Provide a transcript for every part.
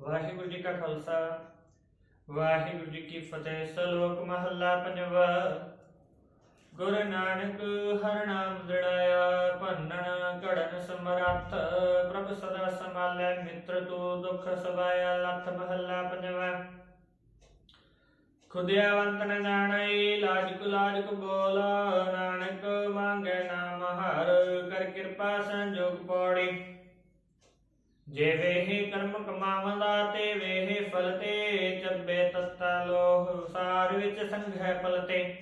ਵਾਹਿਗੁਰੂ ਜੀ ਕਾ ਖਾਲਸਾ, ਵਾਹਿਗੁਰੂ ਜੀ ਕੀ ਫਤਿਹ, ਸਲੋਕ ਮਹੱਲਾ ਪੰਜਵਾ। ਗੁਰੂ ਨਾਨਕ ਹਰ ਨਾਮ ਦੜਾਇਆ, ਭੰਨਣ ਘੜਨ ਸਮਰੱਥ, ਪ੍ਰਭ ਸਦਾ ਸੰਭਾਲੈ, ਮਿੱਤਰ ਤੂੰ ਦੁਖ ਸਵਾਇਆ ਲੱਥ ਮਹੱਲਾ ਪੰਜਵਾ। ਖੁਦਿਆਵੰਤ ਨ ਜਾਣਈ ਲਾਜ ਕੁ ਲਾਜ ਕੁ ਬੋਲ, ਨਾਨਕ ਮੰਗੇ ਨਾਮ ਹਰ, ਕਰ ਕਿਰਪਾ ਸੰਜੋਗ ਪੌੜੀ। ਜੇ ਵੇਹ ਕਰਮ ਕਮਾਵੰਦਾ ਤੇ ਵੇਹ ਫਲ ਚੱਬੇ ਤਤਾ ਲੋਹ ਸਾਰ ਵਿੱਚ ਸੰਘੈ ਪਲ ਤੇ।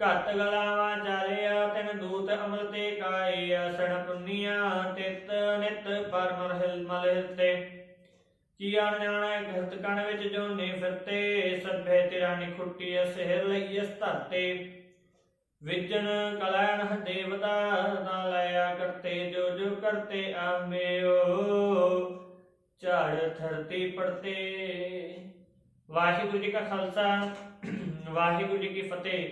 ਘਟ ਚਾਲਿਆ, ਤਿਨ ਦੂਤ ਅਮਲ ਤੇ ਕਾਏ, ਅਸਣ ਪੁੰਨੀਆਂ, ਤਿਤ ਨਿਤ ਪਰਮ ਰਹਿਲ ਮਲ ਤੇ। ਕੀਆ ਜਾਣਾ ਘਰਤ ਕਣ ਵਿੱਚ ਜੋਨੇ ਫਿਰਤੇ, ਸਭੇ ਤੇਰਾ ਨਿਖੁੱਟੀ ਸਹਿਰ ਲਈ ਧਰਤੇ ਵਿਜਨ ਕਲੈਣ ਦੇਵਤਾ ਨਾ ਲਿਆ ਕਰਤੇ, ਜੋ ਜੋ ਕਰਤੇ ਆਮਿਓ। ਝਾੜ ਧਰਤੀ ਪੜਤੇ। ਵਾਹਿਗੁਰੂ ਜੀ ਕਾ ਖਾਲਸਾ, ਵਾਹਿਗੁਰੂ ਜੀ ਕੀ ਫਤਿਹ।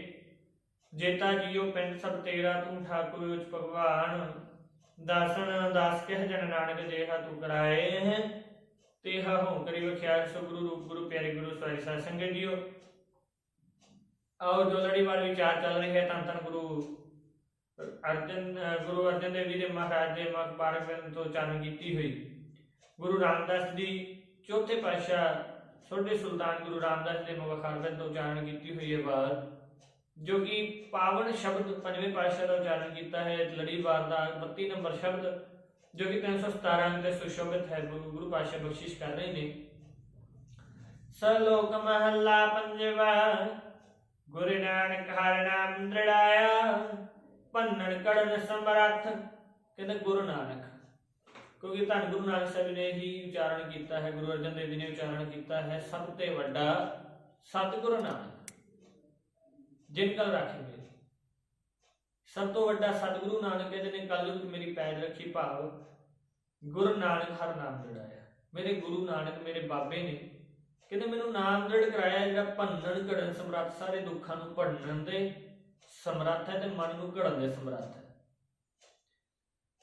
ਜੇਤਾ ਜੀਓ ਪਿੰਡ ਸਭ ਤੇਰਾ, ਤੂੰ ਠਾਕੁਰ ਉਚ ਭਗਵਾਨ। ਦਾਸਨ ਦਾਸ ਕਹਿ ਜਨ ਨਾਨਕ ਜੇਹਾ ਤੂੰ ਕਰਾਏ। ਹੈ ਤੇਹਾ ਹੋਂ ਕਰੀ ਵਖਿਆਲ ਸੋ ਗੁਰੂ ਰੂਪ ਗੁਰੂ ਪਿਆਰੇ ਗੁਰੂ ਸਵਾਰੀ ਸਾਧ ਸੰਗਤ ਜੀਓ। ਆਓ ਜੋ ਲੜੀਵਾਰ ਵਿਚਾਰ ਚੱਲ ਰਹੀ ਹੈ ਤਾਂ ਤਾਂ ਗੁਰੂ ਅਰਜਨ ਗੁਰੂ ਅਰਜਨ ਦੇਵ ਜੀ ਦੇ ਮਹਾਰਾਜ ਦੇ ਮਗ ਤੋਂ ਚਾਨਣ ਕੀਤੀ ਹੋਈ। ਗੁਰੂ ਰਾਮਦਾਸ ਜੀ ਚੌਥੇ ਪਾਤਸ਼ਾਹ ਛੋਟੇ ਸੁਲਤਾਨ ਗੁਰੂ ਰਾਮਦਾਸ ਦੇ ਮੁਖਾਰਬਨ ਤੋਂ ਉਚਾਰਨ ਕੀਤੀ ਹੋਈ ਹੈ ਬਾਤ ਜੋ ਕਿ ਪਾਵਨ ਸ਼ਬਦ ਪੰਜਵੇਂ ਪਾਤਸ਼ਾਹ ਦਾ ਉਚਾਰਨ ਕੀਤਾ ਹੈ ਲੜੀਵਾਰ ਦਾ 32 ਨੰਬਰ ਸ਼ਬਦ, ਜੋ ਕਿ 317 ਤੇ ਸੁਸ਼ੋਭਿਤ ਹੈ, ਗੁਰੂ ਗੁਰੂ ਪਾਤਸ਼ਾਹ ਬਖਸ਼ਿਸ਼ ਕਰ ਰਹੇ ਨੇ। ਸਲੋਕ ਮਹੱਲਾ ਪੰਜਵਾ ਗੁਰੂ ਨਾਨਕ ਹਰਿ ਨਾਮ ਦ੍ਰਿੜਾਇਆ, ਭੰਨਣ ਕੜਨ ਸਮਰੱਥ ਕਹਿੰਦੇ ਗੁਰੂ ਨਾਨਕ। ਕਿਉਂਕਿ ਧੰਨ ਗੁਰੂ ਨਾਨਕ ਸਾਹਿਬ ਨੇ ਹੀ ਉਚਾਰਨ ਕੀਤਾ ਹੈ, ਗੁਰੂ ਅਰਜਨ ਦੇਵ ਜੀ ਨੇ ਉਚਾਰਨ ਕੀਤਾ ਹੈ, ਸਭ ਤੋਂ ਵੱਡਾ ਸਤਿਗੁਰੂ ਨਾਨਕ। ਜਿਨ ਕਲ ਰੱਖੇ ਮੇਰੇ ਸਭ ਤੋਂ ਵੱਡਾ ਸਤਿਗੁਰੂ ਨਾਨਕ ਹੈ, ਜਿਹਨੇ ਕਲਯੁਗ ਮੇਰੀ ਪੈਜ ਰੱਖੀ, ਭਾਵ ਗੁਰੂ ਨਾਨਕ ਹਰ ਨਾਮ ਜੜਾਇਆ ਮੇਰੇ ਗੁਰੂ ਨਾਨਕ ਮੇਰੇ ਬਾਬੇ ਨੇ ਕਹਿੰਦੇ ਮੈਨੂੰ ਨਾਮ ਦ੍ਰਿੜ ਕਰਾਇਆ ਜਿਹੜਾ ਭੰਨਣ, ਘੜਨ, ਸਮਰੱਥ, ਸਾਰੇ ਦੁੱਖਾਂ ਨੂੰ ਭੰਨਣ ਦੇ ਸਮਰੱਥ ਹੈ ਤੇ ਮਨ ਨੂੰ ਘੜਨ ਦੇ ਸਮਰੱਥ ਹੈ।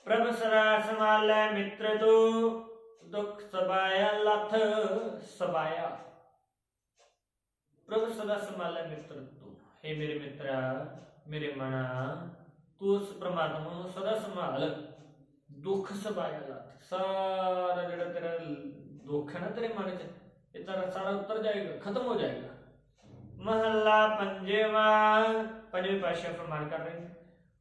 ਪ੍ਰਭ ਸਦਾ ਸੰਭਾਲੈ ਮਿੱਤਰ ਤੂੰ, ਦੁੱਖ ਸਬਾਇਆ ਲੱਥ ਸਬਾਇਆ। ਪ੍ਰਭ ਸਦਾ ਸੰਭਾਲੈ ਮਿੱਤਰ ਤੂੰ हे ਮੇਰੇ ਮਿੱਤਰਾ, ਮੇਰੇ ਮਨਾ, ਤੂੰ ਉਸ ਪ੍ਰਮਾਤਮਾ ਨੂੰ ਸਦਾ ਸੰਭਾਲ, ਦੁੱਖ ਸਬਾਇਆ ਲੱਥ। ਸਾਰਾ ਜਿਹੜਾ ਤੇਰਾ ਦੁੱਖ ਹੈ ਨਾ ਤੇਰੇ ਮਨ 'ਚ ਇਹ ਤਾਂ ਸਾਰਾ ਉਤਰ ਜਾਏਗਾ, ਖਤਮ ਹੋ ਜਾਏਗਾ। ਮਹੱਲਾ ਪੰਜਵਾ, ਪੰਜਵੇਂ ਪਾਸ਼ਾ ਫਰਮਾਨ ਕਰ ਰਹੇ ਨੇ।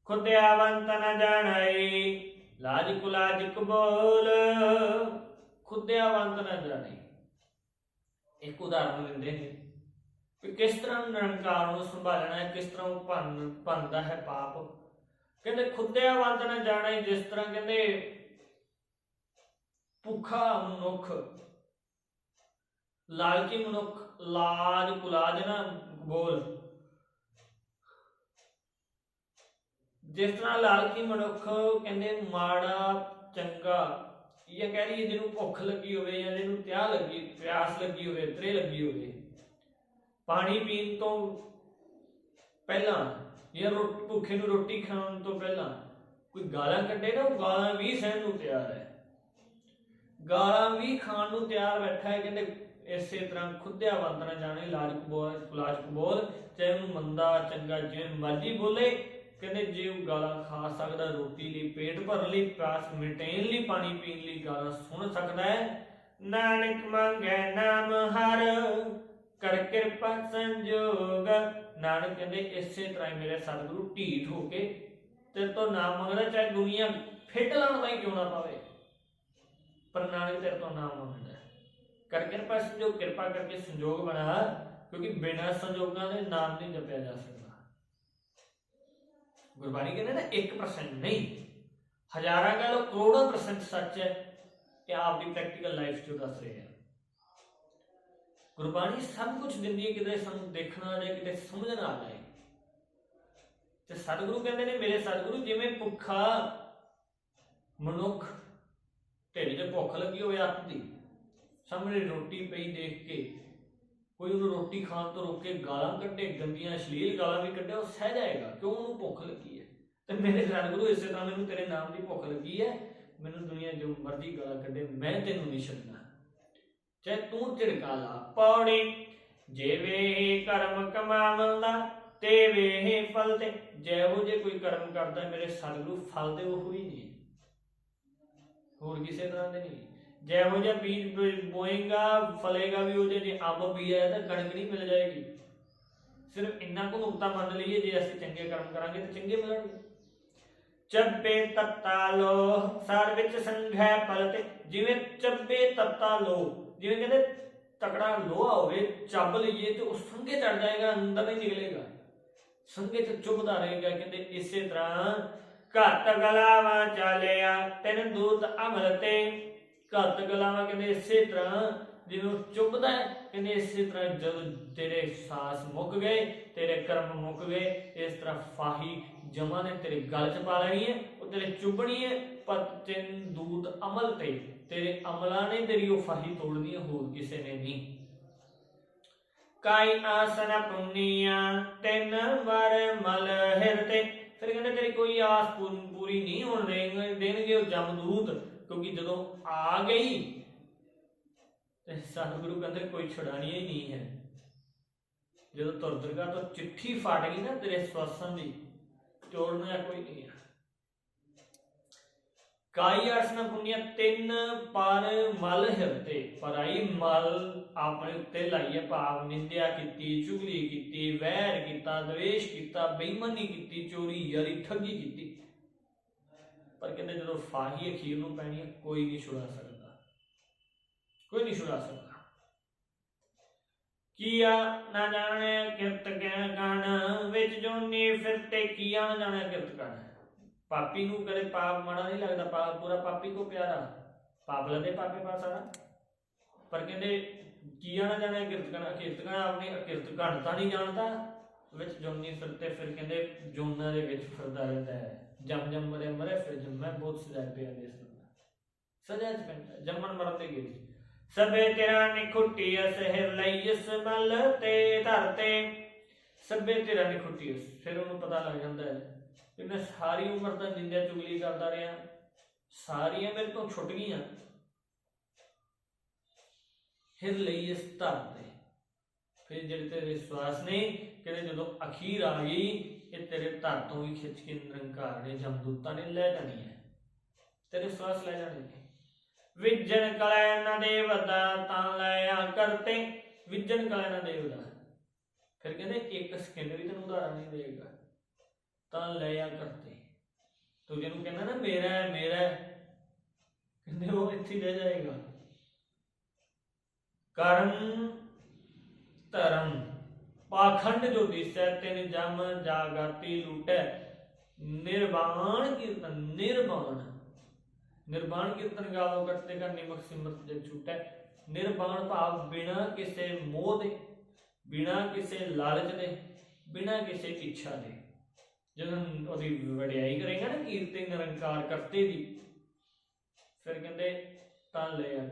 ਖੁਦਿਆਵੰਤ ਨ ਜਾਣਈ, ਲਾਜ ਕੁਲਾਜ ਕਬੋਲ। ਖੁਦਿਆਵੰਤ ਨ ਜਾਣਈ। ਇੱਕ ਉਦਾਹਰਨ ਦਿੰਦੇ ਨੇ ਕਿ ਕਿਸ ਤਰ੍ਹਾਂ ਨਿਰੰਕਾਰ ਨੂੰ ਸੰਭਾਲਣਾ ਹੈ, ਕਿਸ ਤਰ੍ਹਾਂ ਉਹ ਭੰਨ, ਭੰਨਦਾ ਹੈ ਪਾਪ। ਕਹਿੰਦੇ ਖੁਦਿਆਵੰਤ ਨ ਜਾਣਈ, ਜਿਸ ਤਰ੍ਹਾਂ ਕਹਿੰਦੇ ਭੁੱਖਾ ਮਨੁੱਖ ਲਾਲਕੀ ਮਨੁੱਖ? ਲਾਜ ਕੁਲਾਜ ਨਾ ਬੋਲ ਜਿਸ ਤਰ੍ਹਾਂ ਲਾਲਚੀ ਮਨੁੱਖ ਕਹਿੰਦੇ ਮਾੜਾ, ਚੰਗਾ ਇਹ ਕਹਿ ਰਹੀ ਜਿਹਨੂੰ ਭੁੱਖ ਲੱਗੀ ਹੋਵੇ ਜਾਂ ਜਿਹਨੂੰ ਪਿਆਸ ਲੱਗੀ ਪਿਆਸ ਲੱਗੀ ਹੋਵੇ, ਤਰੇ ਲੱਗੀ ਹੋਵੇ, ਪਾਣੀ ਪੀਣ ਤੋਂ ਪਹਿਲਾਂ ਜਾਂ ਭੁੱਖੇ ਨੂੰ ਰੋਟੀ ਖਾਣ ਤੋਂ ਪਹਿਲਾਂ ਕੋਈ ਗਾਲਾਂ ਕੱਢੇ ਨਾ, ਉਹ ਗਾਲਾਂ ਵੀ ਸਹਿਣ ਨੂੰ ਤਿਆਰ ਹੈ। ਗਾਲਾਂ ਵੀ ਖਾਣ ਨੂੰ ਤਿਆਰ ਬੈਠਾ ਹੈ, ਕਹਿੰਦੇ ਇਸੇ ਤਰ੍ਹਾਂ ਖੁੱਦਿਆ ਵੰਦਨਾ ਜਾਣੇ ਲਾਜ ਕਬੋਲ ਕੁਲਾਜ ਕਬੋਲ ਚਾਹੇ ਉਹਨੂੰ ਮੰਦਾ, ਚੰਗਾ, ਜਿਵੇਂ ਮਰਜ਼ੀ ਬੋਲੇ, ਕਹਿੰਦੇ ਜੇ ਉਹ ਗਾਲਾਂ ਖਾ ਸਕਦਾ, ਰੋਟੀ ਲਈ, ਪੇਟ ਭਰਨ ਲਈ, ਪਿਆਸ ਮਿਟਾਉਣ ਲਈ, ਪਾਣੀ ਪੀਣ ਲਈ ਗਾਲਾਂ ਸੁਣ ਸਕਦਾ ਹੈ। ਨਾਨਕ ਮੰਗੈ ਨਾਮ ਹਰ, ਕਰ ਕਿਰਪਾ ਸੰਜੋਗ। ਨਾਨਕ ਕਹਿੰਦੇ ਇਸੇ ਤਰ੍ਹਾਂ ਮੇਰੇ ਸਤਿਗੁਰੂ ਢੀਠ ਹੋ ਕੇ ਤੇਰੇ ਤੋਂ ਨਾਮ ਮੰਗਦਾ ਚਾਹੇ ਦੁਨੀਆ ਫਿੱਟ ਲਾਉਣ ਦਾ ਕਿਉਂ ਨਾ ਪਾਵੇ। ਪਰ ਨਾਨਕ ਤੇਰੇ ਤੋਂ ਨਾਮ ਮੰਗਦਾ ਹੈ। ਕਰ ਕਿਰਪਾ ਸੰਜੋਗ, ਕਿਰਪਾ ਕਰਕੇ ਸੰਜੋਗ ਬਣਾ, ਕਿਉਂਕਿ ਬਿਨਾਂ ਸੰਜੋਗਾਂ ਦੇ ਨਾਮ ਨਹੀਂ ਜਪਿਆ ਜਾ ਸਕਦਾ। ਗੁਰਬਾਣੀ ਕਹਿੰਦੇ ਨਾ 1% ਨਹੀਂ। ਹਜ਼ਾਰਾਂ ਕਹ ਕਰੋੜਾਂ ਪਰਸੈਂਟ ਸੱਚ ਹੈ, ਇਹ ਆਪਦੀ ਪ੍ਰੈਕਟੀਕਲ ਲਾਈਫ ਚੋਂ ਦੱਸ ਰਹੇ ਆ। ਗੁਰਬਾਣੀ ਸਭ ਕੁਝ ਦਿੰਦੀ ਹੈ, ਕਿਤੇ ਸਾਨੂੰ ਦੇਖਣਾ ਆ ਜਾਏ, ਕਿਤੇ ਸਮਝਣਾ ਆ ਜਾਏ। ਤੇ ਸਤਿਗੁਰੂ ਕਹਿੰਦੇ ਨੇ, ਮੇਰੇ ਸਤਿਗੁਰੂ, ਜਿਵੇਂ ਭੁੱਖਾ ਮਨੁੱਖ ਢਿੱਡ 'ਚ ਭੁੱਖ ਲੱਗੀ ਹੋਵੇ, ਅੱਤ ਦੀ ਸਾਹਮਣੇ ਰੋਟੀ ਪਈ ਦੇਖ ਕੇ। ਕੋਈ ਉਹਨੂੰ ਰੋਟੀ ਖਾਣ ਤੋਂ ਰੋਕ, ਗਾਲਾਂ ਕੱਢੇ, ਗੰਦੀਆਂ ਅਸ਼ਲੀਲ ਗਾਲਾਂ ਵੀ ਕੱਢੇ, ਉਹ ਸਹਿ ਜਾਏਗਾ। ਕਿਉਂ ਉਹਨੂੰ ਭੁੱਖ ਲੱਗੀ ਹੈ? ਤੇ ਮੇਰੇ ਸਤਿਗੁਰੂ ਇਸੇ ਤਰ੍ਹਾਂ ਮੈਨੂੰ ਤੇਰੇ ਨਾਮ ਦੀ ਭੁੱਖ ਲੱਗੀ ਹੈ। ਮੈਨੂੰ ਦੁਨੀਆ ਜੋ ਮਰਜ਼ੀ ਗਾਲਾਂ ਕੱਢੇ, ਮੈਂ ਤੈਨੂੰ ਨਹੀਂ ਛੱਡਣਾ। ਚਾਹੇ ਤੂੰ ਝਿੜਕਾ ਲਾ ਪੌੜੀ ਜਿਵੇਂ ਕਰਮ ਕਮਾਵੰਦਾ ਤੇ ਵੇ ਫਲ ਤੇ। ਜਿਹੋ ਜੇ ਕੋਈ ਕਰਮ ਕਰਦਾ, ਮੇਰੇ ਸਤਿਗੁਰੂ ਫਲ ਦੇ ਉਹ ਹੀ ਨਹੀਂ। ਹੋਰ ਕਿਸੇ ਤਰ੍ਹਾਂ ਦੇ ਨਹੀਂ। ਜਿਹੋ ਜਿਹਾ ਬੀਜ ਬੋਏਗਾ, ਫਲੇਗਾ ਵੀ ਉਹਦੇ ਜੇ ਅੰਬ ਵੀ ਤਾਂ ਕਣਕ ਨਹੀਂ ਮਿਲ ਜਾਏਗੀ। ਸਿਰਫ ਇੰਨਾ ਕੁ ਨੁਕਤਾ ਮੰਨ ਲਈਏ, ਜੇ ਅਸੀਂ ਚੰਗੇ ਕਰਮ ਕਰਾਂਗੇ ਤਾਂ ਚੰਗੇ ਮਿਲਣਗੇ। ਚੱਬੇ ਤੱਤਾ ਲੋ, ਸਾਰ ਵਿੱਚ ਸੰਘੈ ਪਲਤੇ ਜਿਵੇਂ ਚੱਬੇ ਤੱਤਾ ਲੋ, ਜਿਵੇਂ ਕਹਿੰਦੇ ਤਕੜਾ ਲੋਹਾ ਹੋਵੇ, ਚੱਬ ਲਈਏ ਤੇ ਉਹ ਸੰਘੇ ਚੜ ਜਾਏਗਾ, ਅੰਦਰ ਨਹੀਂ ਨਿਕਲੇਗਾ। ਸੰਘੇ ਤੇ ਚੁੱਭਦਾ ਰਹੇਗਾ, ਕਹਿੰਦੇ ਇਸੇ ਤਰ੍ਹਾਂ ਘੱਟ ਗਲਾਵਾ ਚਾਲਿਆ, ਤੈਨ ਦੂਤ ਅਮਲ ਤੇ। ਘੱਟ ਗਲਾਵਾਂ ਕਹਿੰਦੇ ਇਸੇ ਤਰ੍ਹਾਂ ਜਿਵੇਂ ਚੁੱਭਦਾ ਹੈ, ਕਹਿੰਦੇ ਇਸੇ ਤਰ੍ਹਾਂ ਜਦੋਂ ਤੇਰੇ ਸਾਸ ਮੁੱਕ ਗਏ ਤੇਰੇ ਕਰਮ ਮੁੱਕ ਗਏ ਇਸ ਤਰ੍ਹਾਂ ਫਾਹੀ ਜਮਾ ਨੇ ਤੇਰੇ ਗਲ ਚ ਪਾ ਲੈਣੀ ਹੈ ਉਹ ਤੇਰੇ ਚੁੱਭਣੀ ਹੈ ਪਰ ਤੈਨ ਦੂਤ ਅਮਲ ਤੇ ਤੇਰੇ ਅਮਲਾਂ ਨੇ ਤੇਰੀ ਉਹ ਫਾਹੀ ਤੋੜਨੀ ਹੈ ਹੋਰ ਕਿਸੇ ਨੇ ਨਹੀਂ। ਕਾਈ ਆਸਨ ਪੁੰਨੀਆ ਤਿੰਨ ਵਰ ਮਲ ਹਿਰਤੇ ਫਿਰ ਕਹਿੰਦੇ ਤੇਰੀ ਕੋਈ ਆਸ ਪੂਰੀ ਨਹੀਂ ਹੋਣ ਦੇਣਗੇ ਉਹ ਜਮਦੂਤ। ਕਿਉਂਕਿ ਜਦੋਂ ਆ ਗਈ, ਤੇ ਸਤਿਗੁਰੂ ਕਹਿੰਦੇ ਕੋਈ ਛੁਡਾਣੀ ਹੀ ਨਹੀਂ ਹੈ। ਜਦੋਂ ਤੁਰਦਰਗਾ ਤੋਂ ਚਿੱਠੀ ਫਟ ਗਈ ਨਾ ਤੇਰੇ ਸਵਾਸਾਂ ਦੀ ਤੋੜਨਾ ਕੋਈ ਨਹੀਂ ਹੈ। ਕਾਈ ਆਸਨ ਪੁੰਨੀਆ ਤਿੰਨ ਪਰ ਮਲ ਹਿਰਤੇ ਪਰਾਈ ਮਲ ਆਪਣੇ ਉੱਤੇ ਲਾਈਏ ਭਾਵ, ਨਿੰਦਿਆ ਕੀਤੀ, ਚੁਗਲੀ ਕੀਤੀ, ਵੈਰ ਕੀਤਾ, ਦਵੇਸ਼ ਕੀਤਾ, ਬੇਈਮਾਨੀ ਕੀਤੀ, ਚੋਰੀ ਯਾਰੀ ਠੱਗੀ ਕੀਤੀ। ਪਰ ਕਹਿੰਦੇ ਜਦੋਂ ਫਾਹੀ ਅਖੀਰ ਨੂੰ ਪੈਣੀ ਹੈ, ਕੋਈ ਨਹੀਂ ਛੁਡਾ ਸਕਦਾ। ਕੋਈ ਨਹੀਂ ਛੁਡਾ ਸਕਦਾ। ਕੀਆ ਨਾ ਜਾਣੇ ਕਿਰਤ ਕਹਿ ਕਣ, ਵਿੱਚ ਜੋਨੀ ਫਿਰਤੇ ਕੀਆ ਨਾ ਜਾਣੇ ਕਿਰਤ ਕਣ। ਪਾਪੀ ਨੂੰ ਕਦੇ ਪਾਪ ਮਾੜਾ ਨਹੀਂ ਲੱਗਦਾ ਪਾਪ ਪੂਰਾ ਪਾਪੀ ਕੋ ਪਿਆਰਾ। ਪਾਪ ਲਦੇ ਪਾਪੇ ਪਾਸ ਆਣਾ ਪਰ ਕਹਿੰਦੇ ਕੀਆ ਨਾ ਜਾਣੇ ਕਿਰਤ ਕਣ ਕਿਰਤ ਕਣ ਆਪਣੀ ਕਿਰਤ ਘਣਤਾ ਨਹੀਂ ਜਾਣਦਾ। ਵਿੱਚ ਜੋਨੀ ਫਿਰਤੇ ਫਿਰ ਕਹਿੰਦੇ ਜੋਨਾਂ ਦੇ ਵਿੱਚ ਫਿਰਦਾ ਰਹਿੰਦਾ ਹੈ। ਜਮ ਜਮ ਮਰੇ ਮਰੇ, ਫਿਰ ਜਮ ਬਹੁਤ ਸਜ਼ਾ ਪਿਆ ਦੇ ਸੁਣਦਾ ਸਜ਼ਾ ਚ ਪੈਂਦਾ, ਜੰਮਣ ਮਰਨ ਤੇ ਗਈ ਸਭੇ ਤੇਰਾ ਨਿਖੁੱਟੀ ਅਸਹਿਰ ਲਈ ਇਸ ਤੇ ਧਰਤੇ ਸਭੇ ਤੇਰਾ ਨਿਖੁੱਟੀ ਫਿਰ ਉਹਨੂੰ ਪਤਾ ਲੱਗ ਜਾਂਦਾ ਹੈ ਕਿ ਮੈਂ ਸਾਰੀ ਉਮਰ ਤਾਂ ਨਿੰਦਿਆ ਚੁਗਲੀ ਕਰਦਾ ਰਿਹਾ। ਸਾਰੀਆਂ ਮੇਰੇ ਤੋਂ ਛੁੱਟ ਗਈਆਂ। ਹਿਰ ਲਈ ਇਸ ਧਰਤੇ ਫਿਰ ਜਿਹੜੇ ਤੇਰੇ ਵਿਸ਼ਵਾਸ ਨੇ ਕਹਿੰਦੇ ਜਦੋਂ ਅਖੀਰ ਆ ਗਈ, ਇਹ ਤੇਰੇ ਧਰ ਤੋਂ ਵੀ ਖਿੱਚ ਕੇ ਨਿਰੰਕਾਰ ਨੇ ਜਮਦੂਤਾਂ ਨੇ ਲੈ ਜਾਣੀ ਹੈ ਤੇਰੇ ਵਿਸ਼ਵਾਸ ਲੈ ਜਾਣੇ ਨੇ ਵਿਜਨ ਕਲੈ ਨ ਦੇਵਤਾ ਤਾਂ ਲੈ ਆ ਕਰਤੇ। ਵਿਜਨ ਕਲੈ ਨ ਦੇਵਤਾ। ਫਿਰ ਕਹਿੰਦੇ, ਇੱਕ ਸਕਿੰਟ ਵੀ ਤੈਨੂੰ ਉਦਾਹਰਨ ਨਹੀਂ ਦੇਗਾ ਤਾਂ ਲੈ ਆ ਕਰਤੇ। ਤੂੰ ਜਿਹਨੂੰ ਕਹਿੰਦਾ ਨਾ, ਮੇਰਾ ਹੈ, ਮੇਰਾ ਕਹਿੰਦੇ ਉਹ ਇੱਥੇ ਹੀ ਰਹਿ ਜਾਏਗਾ। ਕਰਨ ਪਾਖੰਡ ਜੋ ਦਿਸੈ, ਤਿਨ ਜਮ ਜਾਗਤੀ ਲੂਟੈ। ਨਿਰਵਾਣ ਕੀਰਤਨ, ਨਿਰਵਾਣ। ਨਿਰਵਾਣ ਕੀਰਤਨ ਗਾਵੋ ਕਰਤੇ ਕਾ ਨਿਮਕ ਸਿਮਰਤ ਜਗ ਛੂਟੈ। ਨਿਰਵਾਣ ਭਾਵ ਬਿਨਾ ਕਿਸੇ ਮੋਹ ਦੇ, ਬਿਨਾ ਕਿਸੇ ਲਾਲਚ ਦੇ, ਬਿਨਾ ਕਿਸੇ ਇੱਛਾ ਦੇ। ਜਦੋਂ ਉਹਦੀ ਵਡਿਆਈ ਕਰੇਗਾ ਨਾ ਕੀਰਤਨ ਨਿਰੰਕਾਰ ਕਰਤੇ ਦੀ, ਫਿਰ ਕਹਿੰਦੇ, ਤਾਂ ਲੈ ਆ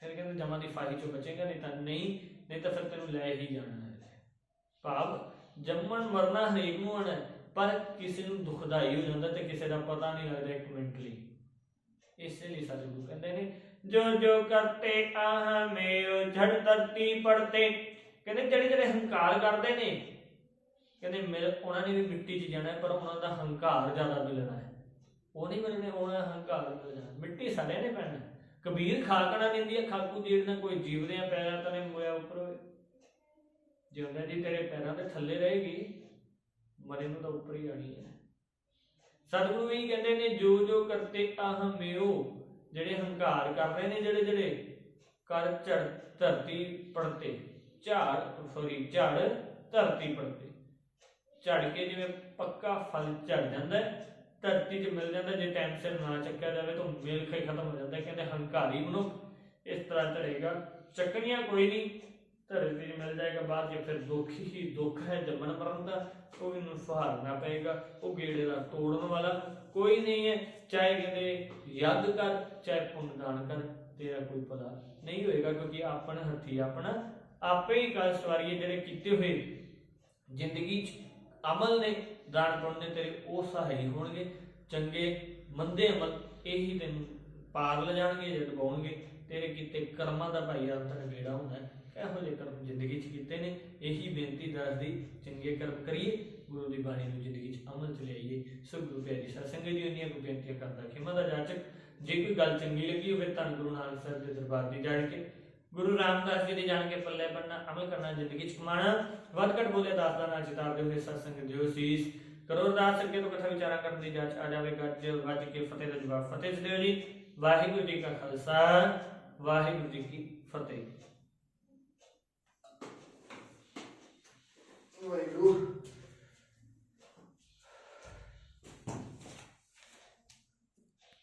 ਫਿਰ ਕਹਿੰਦੇ ਜਮਾ ਦੀ ਫਾਈ ਚੋਂ ਬਚੇਗਾ, ਨਹੀਂ ਤਾਂ ਨਹੀਂ ਨਹੀਂ ਤਾਂ ਫਿਰ ਤੈਨੂੰ ਲੈ ਹੀ ਜਾਣਾ ਹੈ। ਭਾਵ ਜੰਮਣ ਮਰਨਾ ਹਰੇਕ ਨੂੰ ਆਣਾ ਪਰ ਕਿਸੇ ਨੂੰ ਦੁਖਦਾਈ ਹੋ ਜਾਂਦਾ ਤੇ ਕਿਸੇ ਦਾ ਪਤਾ ਨਹੀਂ ਲੱਗਦਾ ਇੱਕ ਮਿੰਟ ਲਈ। ਇਸੇ ਲਈ ਸਤਿਗੁਰੂ ਕਹਿੰਦੇ ਨੇ, ਜੋ ਜੋ ਕਰਤੇ ਆਹ ਮੇਓ ਝੜ ਧਰਤੀ ਪੜਤੇ। ਕਹਿੰਦੇ ਜਿਹੜੇ ਜਿਹੜੇ ਹੰਕਾਰ ਕਰਦੇ ਨੇ, ਕਹਿੰਦੇ ਮੇਰੇ ਉਹਨਾਂ ਨੇ ਵੀ ਮਿੱਟੀ 'ਚ ਜਾਣਾ ਪਰ ਉਹਨਾਂ ਦਾ ਹੰਕਾਰ ਜ਼ਿਆਦਾ ਮਿਲਣਾ ਹੈ। ਉਹ ਨਹੀਂ ਮਿਲਣੇ, ਉਹਨਾਂ ਦਾ ਹੰਕਾਰ ਮਿਲ ਜਾਣਾ ਮਿੱਟੀ ਸਾਡੇ ਨੇ ਪੈਣਾ ਕਬੀਰ ਖਾਕਣਾ ਦਿੰਦੀ ਹੈ ਖਾਕੂ ਜੀੜ ਨਾ ਕੋਈ ਜੀਵਦੇ ਪੈਰਾਂ ਤਨੇ ਮੋਇਆ ਉੱਪਰ ਹੋਏ। ਜਿਉਂਦਾ ਜੀ ਤੇਰੇ ਪੈਰਾਂ ਦੇ ਥੱਲੇ ਰਹੇਗੀ, ਮਰੇ ਨੂੰ ਤਾਂ ਉੱਪਰ ਹੀ ਆਣੀ ਹੈ। ਸਤਿਗੁਰੂ ਵੀ ਕਹਿੰਦੇ ਨੇ, ਜੋ ਜੋ ਕਰਤੇ ਆਹਮਿਓ ਜਿਹੜੇ ਹੰਕਾਰ ਕਰ ਰਹੇ ਨੇ, ਜਿਹੜੇ ਜਿਹੜੇ ਕਰ ਝੜ ਧਰਤੀ ਪੜਤੇ, ਝਾੜ ਸੋਰੀ ਝੜ ਧਰਤੀ ਪੜਤੇ। ਝੜ ਕੇ ਜਿਵੇਂ ਪੱਕਾ ਫਲ ਝੜ ਜਾਂਦਾ ਹੈ ਧਰਤੀ 'ਚ ਮਿਲ ਜਾਂਦਾ, ਜੇ ਟਾਈਮ ਸਿਰ ਨਾ ਚੱਕਿਆ ਜਾਵੇ ਤਾਂ ਮੇਲ ਖੇ ਖਤਮ ਹੋ ਜਾਂਦਾ, ਕਹਿੰਦੇ ਹੰਕਾਰੀ ਮਨੁੱਖ ਇਸ ਤਰ੍ਹਾਂ ਝੜੇਗਾ ਚੱਕਣੀਆਂ ਕੋਈ ਨਹੀਂ, ਧਰਤੀ 'ਚ ਮਿਲ ਜਾਏਗਾ, ਬਾਅਦ 'ਚ ਫਿਰ ਦੁੱਖ ਹੀ ਦੁੱਖ ਹੈ, ਜੰਮਣ ਮਰਨ ਦਾ, ਉਹ ਵੀ ਨੂੰ ਸਹਾਰਨਾ ਪਏਗਾ, ਉਹ ਗੇੜੇ ਦਾ ਤੋੜਨ ਵਾਲਾ ਕੋਈ ਨਹੀਂ ਹੈ, ਚਾਹੇ ਕਹਿੰਦੇ ਯੱਦ ਕਰ, ਚਾਹੇ ਪੁੰਨਦਾਨ ਕਰ, ਤੇਰਾ ਕੋਈ ਪਤਾ ਨਹੀਂ ਹੋਏਗਾ, ਕਿਉਂਕਿ ਆਪਣਾ ਹੱਥੀ ਆਪਣਾ ਆਪੇ ਹੀ ਕਰ ਜਿਹੜੇ ਕੀਤੇ ਹੋਏ ਜ਼ਿੰਦਗੀ 'ਚ ਅਮਲ ਨੇ। ਦਾਨ ਪੁੰਨ ਨੇ ਤੇਰੇ ਉਹ ਸਹਾਈ ਹੋਣਗੇ। ਚੰਗੇ ਮੰਦੇ ਅਮਲ, ਇਹੀ ਤੈਨੂੰ ਪਾਰ ਲਿਜਾਣਗੇ ਜੇ ਦਬਾਉਣਗੇ। ਤੇਰੇ ਕੀਤੇ ਕਰਮਾਂ ਦਾ ਭਾਈ ਅੰਤਰ ਨਵੇੜਾ ਹੁੰਦਾ ਇਹੋ ਜਿਹੇ ਕਰਮ ਜ਼ਿੰਦਗੀ 'ਚ ਕੀਤੇ ਨੇ। ਇਹੀ ਬੇਨਤੀ ਦੱਸਦੀ, ਚੰਗੇ ਕਰਮ ਕਰੀਏ, ਗੁਰੂ ਦੀ ਬਾਣੀ ਨੂੰ ਜ਼ਿੰਦਗੀ 'ਚ ਅਮਲ 'ਚ ਲਿਆਈਏ। ਸੋ ਗੁਰੂ ਪਿਆਰੀ ਸਤਸੰਗ ਦੀ ਉਨੀਆਂ ਕੋ ਬੇਨਤੀਆਂ ਕਰਦਾ ਖਿਮਾ ਦਾ ਜਾਚਕ, ਜੇ ਕੋਈ ਗੱਲ ਚੰਗੀ ਲੱਗੀ ਹੋਵੇ ਤਾਂ ਗੁਰੂ ਨਾਨਕ ਸਾਹਿਬ ਦੇ ਦਰਬਾਰ ਦੀ ਜਾਣ ਕੇ ਗੁਰੂ ਰਾਮਦਾਸ ਜੀ ਦੇ ਜਾਣ ਕੇ ਪੱਲੇ ਬੰਨਾ ਅਮਲ ਕਰਨਾ, ਜ਼ਿੰਦਗੀ 'ਚ ਕਮਾਣਾ ਵੱਧ ਘਟ ਬੋਲੇ ਦਾਸ ਦਾ ਨਾਲ ਚਿਤਾਰ ਦੇ ਹੋਏ ਸਤਸੰਗ ਦਿਓ ਸੀਸ ਕਰੋ ਅਰਦਾਸ ਅੱਗੇ ਤੋਂ ਕਥਾ ਵਿਚਾਰਾ ਕਰਨ ਦੀ ਜਾਂਚ, ਆ ਜਾਵੇ ਗੱਜ ਵੱਜ ਕੇ ਫਤਿਹ ਦਾ ਜਵਾਬ। ਫਤਿਹ ਦਿਓ ਜੀ। ਵਾਹਿਗੁਰੂ ਜੀ ਕਾ ਖਾਲਸਾ, ਵਾਹਿਗੁਰੂ ਜੀ ਕੀ ਫਤਿਹ।